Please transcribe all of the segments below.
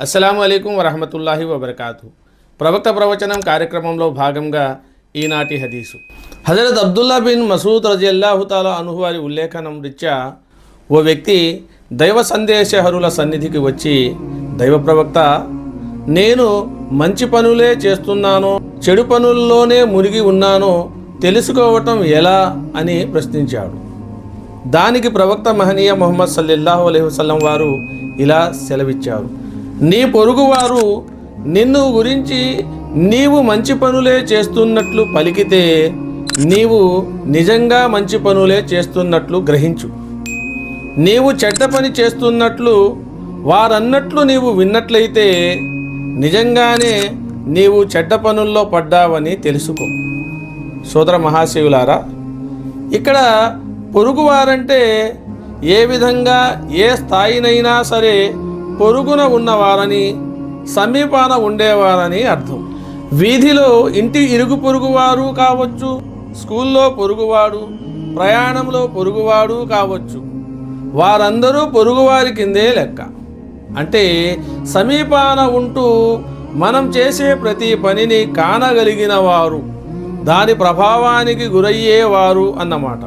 అస్సలం అయికం వరహమతుల్లాహి వబర్కాతు ప్రవక్త ప్రవచనం కార్యక్రమంలో భాగంగా ఈనాటి హదీసు. హజరత్ అబ్దుల్లా బిన్ మసూద్ రజిల్లాహుతాలా అనుహువారి ఉల్లేఖనం రీత్యా ఓ వ్యక్తి దైవ సందేశహరుల సన్నిధికి వచ్చి దైవ ప్రవక్త నేను మంచి పనులే చేస్తున్నాను చెడు పనుల్లోనే మునిగి ఉన్నానో తెలుసుకోవటం ఎలా? అని ప్రశ్నించాడు. దానికి ప్రవక్త మహనీయ మొహమ్మద్ సల్లెల్లాహు అలైహి వసల్లం వారు ఇలా సెలవిచ్చారు. నీ పొరుగువారు నిన్ను గురించి నీవు మంచి పనులే చేస్తున్నట్లు పలికితే నీవు నిజంగా మంచి పనులే చేస్తున్నట్లు గ్రహించు. నీవు చెడ్డ పని చేస్తున్నట్లు వారన్నట్లు నీవు విన్నట్లయితే నిజంగానే నీవు చెడ్డ పనుల్లో పడ్డావని తెలుసుకో. సోదర మహాశివులారా ఇక్కడ పొరుగువారంటే ఏ విధంగా ఏ స్థాయినైనా సరే పొరుగున ఉన్నవారని సమీపాన ఉండేవారని అర్థం. వీధిలో ఇంటి ఇరుగు పొరుగువారు కావచ్చు స్కూల్లో పొరుగువాడు ప్రయాణంలో పొరుగువాడు కావచ్చు. వారందరూ పొరుగువారి కిందే లెక్క. అంటే సమీపాన ఉంటూ మనం చేసే ప్రతి పనిని కానగలిగిన వారు దాని ప్రభావానికి గురయ్యేవారు అన్నమాట.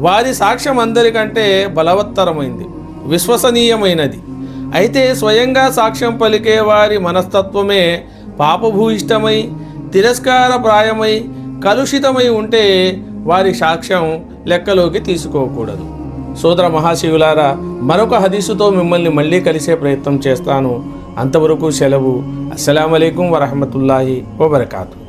వారి సాక్ష్యం అందరికంటే బలవత్తరమైంది విశ్వసనీయమైనది. అయితే స్వయంగా సాక్ష్యం పలికే వారి మనస్తత్వమే పాపభూయిష్టమై తిరస్కారప్రాయమై కలుషితమై ఉంటే వారి సాక్ష్యం లెక్కలోకి తీసుకోకూడదు. సోదర మహాశివులారా మరొక హదీసుతో మిమ్మల్ని మళ్ళీ కలిసే ప్రయత్నం చేస్తాను. అంతవరకు సెలవు. అస్సలం అయికం వరహమతుల్లాహి వబర్కాతు.